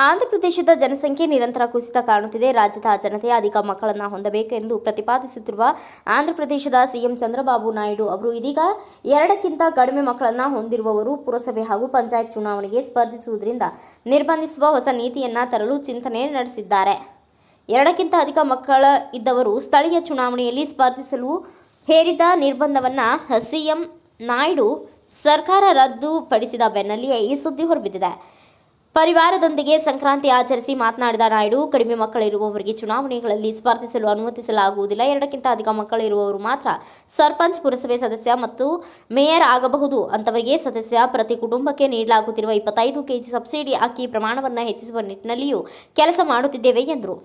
ಪ್ರದೇಶದ ಜನಸಂಖ್ಯೆ ನಿರಂತರ ಕುಸಿತ ಕಾಣುತ್ತಿದೆ. ರಾಜ್ಯದ ಜನತೆ ಅಧಿಕ ಮಕ್ಕಳನ್ನು ಹೊಂದಬೇಕೆಂದು ಪ್ರತಿಪಾದಿಸುತ್ತಿರುವ ಆಂಧ್ರಪ್ರದೇಶದ ಸಿಎಂ ಚಂದ್ರಬಾಬು ನಾಯ್ಡು ಅವರು ಇದೀಗ ಎರಡಕ್ಕಿಂತ ಕಡಿಮೆ ಮಕ್ಕಳನ್ನು ಹೊಂದಿರುವವರು ಪುರಸಭೆ ಹಾಗೂ ಪಂಚಾಯತ್ ಚುನಾವಣೆಗೆ ಸ್ಪರ್ಧಿಸುವುದರಿಂದ ನಿರ್ಬಂಧಿಸುವ ಹೊಸ ನೀತಿಯನ್ನು ತರಲು ಚಿಂತನೆ ನಡೆಸಿದ್ದಾರೆ. ಎರಡಕ್ಕಿಂತ ಅಧಿಕ ಮಕ್ಕಳ ಇದ್ದವರು ಸ್ಥಳೀಯ ಚುನಾವಣೆಯಲ್ಲಿ ಸ್ಪರ್ಧಿಸಲು ಹೇರಿದ್ದ ನಿರ್ಬಂಧವನ್ನು ಸಿಎಂ ನಾಯ್ಡು ಸರ್ಕಾರ ರದ್ದುಪಡಿಸಿದ ಬೆನ್ನಲ್ಲಿಯೇ ಈ ಸುದ್ದಿ ಹೊರಬಿದ್ದಿದೆ. ಪರಿವಾರದೊಂದಿಗೆ ಸಂಕ್ರಾಂತಿ ಆಚರಿಸಿ ಮಾತನಾಡಿದ ನಾಯ್ಡು, ಕಡಿಮೆ ಮಕ್ಕಳಿರುವವರಿಗೆ ಚುನಾವಣೆಗಳಲ್ಲಿ ಸ್ಪರ್ಧಿಸಲು ಅನುಮತಿಸಲಾಗುವುದಿಲ್ಲ. ಎರಡಕ್ಕಿಂತ ಅಧಿಕ ಮಕ್ಕಳಿರುವವರು ಮಾತ್ರ ಸರ್ಪಂಚ್ ಪುರಸಭೆ ಸದಸ್ಯ ಮತ್ತು ಮೇಯರ್ ಆಗಬಹುದು. ಅಂತವರಿಗೆ ಸದಸ್ಯ ಪ್ರತಿ ಕುಟುಂಬಕ್ಕೆ ನೀಡಲಾಗುತ್ತಿರುವ ಇಪ್ಪತ್ತೈದು ಕೆಜಿ ಸಬ್ಸಿಡಿ ಅಕ್ಕಿ ಪ್ರಮಾಣವನ್ನು ಹೆಚ್ಚಿಸುವ ನಿಟ್ಟಿನಲ್ಲಿಯೂ ಕೆಲಸ ಮಾಡುತ್ತಿದ್ದೇವೆ ಎಂದರು.